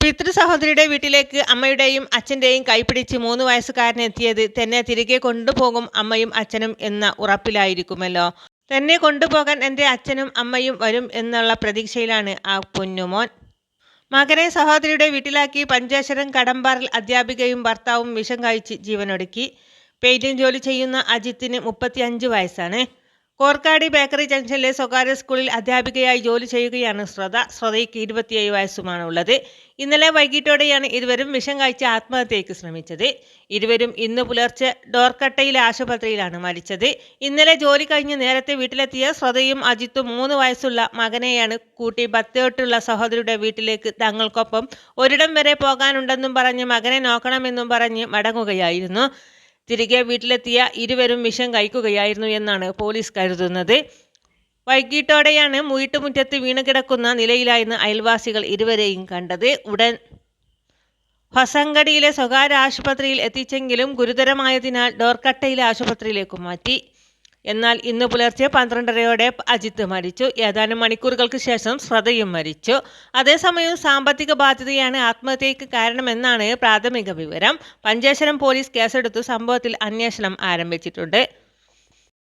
പിതൃ സഹോദരിയുടെ വീട്ടിലേക്ക് അമ്മയുടെയും അച്ഛന്റെയും കൈപിടിച്ച് മൂന്ന് വയസ്സുകാരൻ എത്തിയത് തന്നെ തിരികെ കൊണ്ടുപോകും അമ്മയും അച്ഛനും എന്ന ഉറപ്പിലായിരിക്കുമല്ലോ. തന്നെ കൊണ്ടുപോകാൻ എന്റെ അച്ഛനും അമ്മയും വരും എന്നുള്ള പ്രതീക്ഷയിലാണ് ആ പൊന്നുമോൻ. മകനെ സഹോദരിയുടെ വീട്ടിലാക്കി പഞ്ചേശ്വരം കടമ്പാറിൽ അധ്യാപികയും ഭർത്താവും വിഷം കഴിച്ച് ജീവനൊടുക്കി. പെയിന്റിംഗ് ജോലി ചെയ്യുന്ന അജിത്തിന് മുപ്പത്തിയഞ്ച് വയസ്സാണ്. കോർക്കാടി ബേക്കറി ജംഗ്ഷനിലെ സ്വകാര്യ സ്കൂളിൽ അധ്യാപികയായി ജോലി ചെയ്യുകയാണ് ശ്രദ്ധ. ശ്രദ്ധയ്ക്ക് ഇരുപത്തിയേഴ് വയസ്സുമാണ് ഉള്ളത് ഇന്നലെ വൈകിട്ടോടെയാണ് ഇരുവരും വിഷം കഴിച്ച് ആത്മഹത്യയ്ക്ക് ശ്രമിച്ചത്. ഇരുവരും ഇന്ന് പുലർച്ചെ ഡോർക്കട്ടയിലെ ആശുപത്രിയിലാണ് മരിച്ചത്. ഇന്നലെ ജോലി കഴിഞ്ഞ് നേരത്തെ വീട്ടിലെത്തിയ ശ്രദ്ധയും അജിത്തും മൂന്ന് വയസ്സുള്ള മകനെയാണ് കൂട്ടി ബത്തേട്ടുള്ള സഹോദരിയുടെ വീട്ടിലേക്ക് തങ്ങൾക്കൊപ്പം ഒരിടം വരെ പോകാനുണ്ടെന്നും പറഞ്ഞ് മകനെ നോക്കണമെന്നും പറഞ്ഞ് മടങ്ങുകയായിരുന്നു. തിരികെ വീട്ടിലെത്തിയ ഇരുവരും വിഷം കഴിക്കുകയായിരുന്നു എന്നാണ് പോലീസ് കരുതുന്നത്. വൈകിട്ടോടെയാണ് മുയിട്ടുമുറ്റത്ത് വീണ് കിടക്കുന്ന നിലയിലായിരുന്നു അയൽവാസികൾ ഇരുവരെയും കണ്ടത്. ഉടൻ ഹൊസങ്കടിയിലെ സ്വകാര്യ ആശുപത്രിയിൽ എത്തിച്ചെങ്കിലും ഗുരുതരമായതിനാൽ ഡോർക്കട്ടയിലെ ആശുപത്രിയിലേക്ക് മാറ്റി. എന്നാൽ ഇന്ന് പുലർച്ചെ പന്ത്രണ്ടരയോടെ അജിത്ത് മരിച്ചു. ഏതാനും മണിക്കൂറുകൾക്ക് ശേഷം ശ്രദ്ധയും മരിച്ചു. അതേസമയം സാമ്പത്തിക ബാധ്യതയാണ് ആത്മഹത്യയ്ക്ക് കാരണമെന്നാണ് പ്രാഥമിക വിവരം. പഞ്ചേശ്വരം പോലീസ് കേസെടുത്തു. സംഭവത്തിൽ അന്വേഷണം ആരംഭിച്ചിട്ടുണ്ട്.